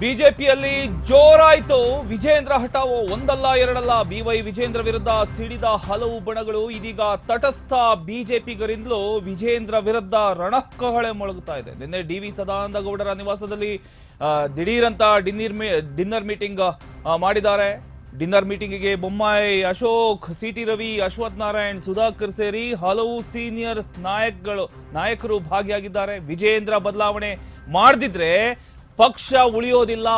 ಬಿಜೆಪಿಯಲ್ಲಿ ಜೋರಾಯಿತು. ವಿಜೇಂದ್ರ ಹಠಾವು ಒಂದಲ್ಲ, ಎರಡಲ್ಲ. ಬಿವೈ ವಿಜೇಂದ್ರ ವಿರುದ್ಧ ಸಿಡಿದ ಹಲವು ಬಣಗಳು. ಇದೀಗ ತಟಸ್ಥ ಬಿಜೆಪಿಗರಿಂದಲೂ ವಿಜೇಂದ್ರ ವಿರುದ್ಧ ರಣಕಹಳೆ ಮೊಳಗುತ್ತಾ ಇದೆ. ನಿನ್ನೆ ಡಿ ವಿ ಸದಾನಂದ ಗೌಡರ ನಿವಾಸದಲ್ಲಿ ದಿಢೀರಂತ ಡಿನ್ನರ್ ಡಿನ್ನರ್ ಮೀಟಿಂಗ್ ಮಾಡಿದ್ದಾರೆ. ಡಿನ್ನರ್ ಮೀಟಿಂಗಿಗೆ ಬೊಮ್ಮಾಯಿ, ಅಶೋಕ್ ಸಿ ಟಿ ರವಿ, ಅಶ್ವಥ್ ನಾರಾಯಣ್, ಸುಧಾಕರ್ ಸೇರಿ ಹಲವು ಸೀನಿಯರ್ ನಾಯಕಗಳು, ನಾಯಕರು ಭಾಗಿಯಾಗಿದ್ದಾರೆ. ವಿಜೇಂದ್ರ ಬದಲಾವಣೆ ಮಾಡದಿದ್ರೆ ಪಕ್ಷ ಉಳಿಯೋದಿಲ್ಲ.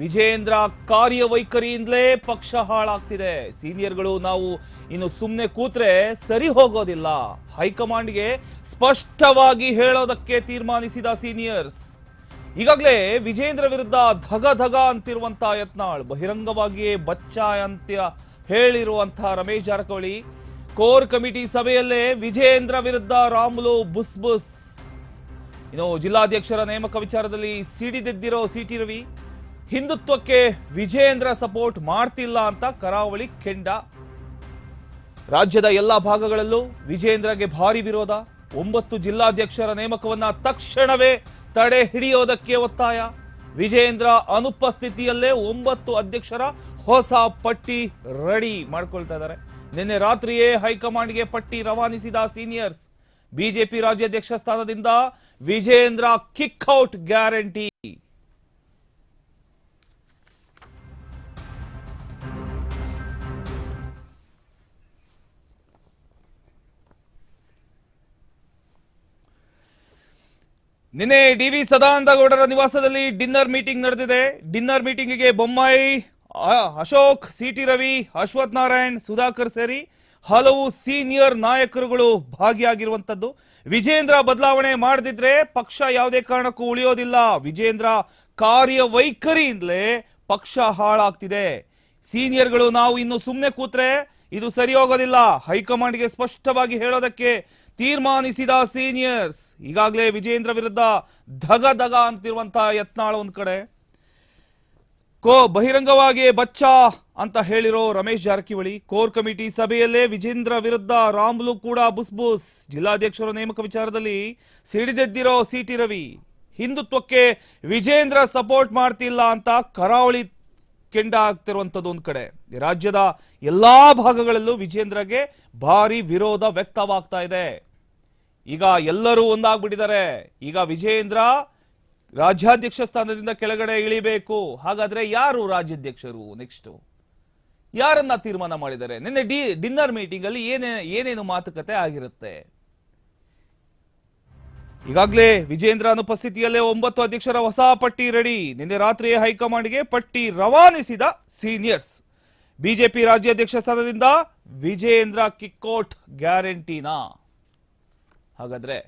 ವಿಜೇಂದ್ರ ಕಾರ್ಯವೈಖರಿಯಿಂದಲೇ ಪಕ್ಷ ಹಾಳಾಗ್ತಿದೆ. ಸೀನಿಯರ್ಗಳು ನಾವು ಇನ್ನು ಸುಮ್ಮನೆ ಕೂತ್ರೆ ಸರಿ ಹೋಗೋದಿಲ್ಲ. ಹೈಕಮಾಂಡ್ಗೆ ಸ್ಪಷ್ಟವಾಗಿ ಹೇಳೋದಕ್ಕೆ ತೀರ್ಮಾನಿಸಿದ ಸೀನಿಯರ್ಸ್, ಈಗಾಗಲೇ ವಿಜೇಂದ್ರ ವಿರುದ್ಧ ಧಗ ಧಗ ಅಂತಿರುವಂತ ಯತ್ನಾಳ್, ಬಹಿರಂಗವಾಗಿಯೇ ಬಚ್ಚ ಅಂತ ಹೇಳಿರುವಂತಹ ರಮೇಶ್ ಜಾರಕಿಹೊಳಿ, ಕೋರ್ ಕಮಿಟಿ ಸಭೆಯಲ್ಲೇ ವಿಜೇಂದ್ರ ವಿರುದ್ಧ ರಾಮುಲು ಬುಸ್ ಬುಸ್. ಇನ್ನು ಜಿಲ್ಲಾಧ್ಯಕ್ಷರ ನೇಮಕ ವಿಚಾರದಲ್ಲಿ ಸಿಡಿದೆದ್ದಿರೋ ಸಿಟಿ ರವಿ, ಹಿಂದುತ್ವಕ್ಕೆ ವಿಜೇಂದ್ರ ಸಪೋರ್ಟ್ ಮಾಡ್ತಿಲ್ಲ ಅಂತ ಕರಾವಳಿ ಕೆಂಡ. ರಾಜ್ಯದ ಎಲ್ಲಾ ಭಾಗಗಳಲ್ಲೂ ವಿಜೇಂದ್ರಗೆ ಭಾರಿ ವಿರೋಧ. ಒಂಬತ್ತು ಜಿಲ್ಲಾಧ್ಯಕ್ಷರ ನೇಮಕವನ್ನ ತಕ್ಷಣವೇ ತಡೆ ಹಿಡಿಯೋದಕ್ಕೆ ಒತ್ತಾಯ. ವಿಜೇಂದ್ರ ಅನುಪಸ್ಥಿತಿಯಲ್ಲೇ ಒಂಬತ್ತು ಅಧ್ಯಕ್ಷರ ಹೊಸ ಪಟ್ಟಿ ರೆಡಿ ಮಾಡ್ಕೊಳ್ತಾ ಇದ್ದಾರೆ. ನಿನ್ನೆ ರಾತ್ರಿಯೇ ಹೈಕಮಾಂಡ್ಗೆ ಪಟ್ಟಿ ರವಾನಿಸಿದ ಸೀನಿಯರ್ಸ್. ಬಿಜೆಪಿ ರಾಜ್ಯಾಧ್ಯಕ್ಷ ಸ್ಥಾನದಿಂದ ವಿಜೇಂದ್ರ ಕಿಕ್ ಔಟ್ ಗ್ಯಾರಂಟಿ. ನಿನ್ನೆ ಡಿವಿ ಸದಾನಂದ ಗೌಡರ ನಿವಾಸದಲ್ಲಿ ಡಿನ್ನರ್ ಮೀಟಿಂಗ್ ನಡೆದಿದೆ. ಡಿನ್ನರ್ ಮೀಟಿಂಗಿಗೆ ಬೊಮ್ಮಾಯಿ ಅಶೋಕ್ ಸಿಟಿ ರವಿ ಅಶ್ವಥ್ ನಾರಾಯಣ್, ಸುಧಾಕರ್ ಸೇರಿ ಹಲವು ಸೀನಿಯರ್ ನಾಯಕರುಗಳು ಭಾಗಿಯಾಗಿರುವಂತದ್ದು ವಿಜೇಂದ್ರ ಬದಲಾವಣೆ ಮಾಡದಿದ್ರೆ ಪಕ್ಷ ಯಾವುದೇ ಕಾರಣಕ್ಕೂ ಉಳಿಯೋದಿಲ್ಲ. ವಿಜೇಂದ್ರ ಕಾರ್ಯವೈಖರಿಯಿಂದಲೇ ಪಕ್ಷ ಹಾಳಾಗ್ತಿದೆ. ಸೀನಿಯರ್ಗಳು ನಾವು ಇನ್ನು ಸುಮ್ಮನೆ ಕೂತ್ರೆ ಇದು ಸರಿ ಹೋಗೋದಿಲ್ಲ ಹೈಕಮಾಂಡ್ಗೆ ಸ್ಪಷ್ಟವಾಗಿ ಹೇಳೋದಕ್ಕೆ ತೀರ್ಮಾನಿಸಿದ ಸೀನಿಯರ್ಸ್. ಈಗಾಗಲೇ ವಿಜೇಂದ್ರ ವಿರುದ್ಧ ಧಗ ಧಗ ಅಂತಿರುವಂತಹ ಯತ್ನಾಳ ಒಂದ್ ಕಡೆ. ಕೋ ಬಹಿರಂಗವಾಗಿ ಬಚ್ಚಾ ಅಂತ ಹೇಳಿರೋ ರಮೇಶ್ ಜಾರಕಿಹೊಳಿ, ಕೋರ್ ಕಮಿಟಿ ಸಭೆಯಲ್ಲೇ ವಿಜೇಂದ್ರ ವಿರುದ್ಧ ರಾಮ್ಲು ಕೂಡ ಬುಸ್ಬುಸ್ ಬುಸ್. ಜಿಲ್ಲಾಧ್ಯಕ್ಷರ ನೇಮಕ ವಿಚಾರದಲ್ಲಿ ಸಿಡಿದೆದ್ದಿರೋ ಸಿಟಿ ರವಿ, ಹಿಂದುತ್ವಕ್ಕೆ ವಿಜೇಂದ್ರ ಸಪೋರ್ಟ್ ಮಾಡ್ತಿಲ್ಲ ಅಂತ ಕರಾವಳಿ ಕೆಂಡ ಆಗ್ತಿರುವಂತದ್ದು ಒಂದ್ ಕಡೆ. ರಾಜ್ಯದ ಎಲ್ಲಾ ಭಾಗಗಳಲ್ಲೂ ವಿಜೇಂದ್ರಗೆ ಭಾರಿ ವಿರೋಧ ವ್ಯಕ್ತವಾಗ್ತಾ ಇದೆ. ಈಗ ಎಲ್ಲರೂ ಒಂದಾಗ್ಬಿಟ್ಟಿದ್ದಾರೆ. ಈಗ ವಿಜೇಂದ್ರ ರಾಜ್ಯಾಧ್ಯಕ್ಷ ಸ್ಥಾನದಿಂದ ಕೆಳಗಡೆ ಇಳಿಬೇಕು. ಹಾಗಾದ್ರೆ ಯಾರು ರಾಜ್ಯಾಧ್ಯಕ್ಷರು ನೆಕ್ಸ್ಟ್ ಯಾರನ್ನ ತೀರ್ಮಾನ ಮಾಡಿದ್ದಾರೆ? ನಿನ್ನೆ ಡಿ, ಡಿನ್ನರ್ ಮೀಟಿಂಗ್ ಅಲ್ಲಿ ಏನೇ, ಏನೇನು ಮಾತುಕತೆ ಆಗಿರುತ್ತೆ? ಈಗಾಗಲೇ ವಿಜೇಂದ್ರ ಅನುಪಸ್ಥಿತಿಯಲ್ಲೇ ಒಂಬತ್ತು ಅಧ್ಯಕ್ಷರ ಹೊಸ ಪಟ್ಟಿ ರೆಡಿ ನಿನ್ನೆ ರಾತ್ರಿ ಹೈಕಮಾಂಡ್ಗೆ ಪಟ್ಟಿ ರವಾನಿಸಿದ ಸೀನಿಯರ್ಸ್ ಬಿಜೆಪಿ ರಾಜ್ಯಾಧ್ಯಕ್ಷ ಸ್ಥಾನದಿಂದ ವಿಜೇಂದ್ರ ಕಿಕ್ಕೋಟ್ ಗ್ಯಾರಂಟಿನಾ? ಹಾಗಾದ್ರೆ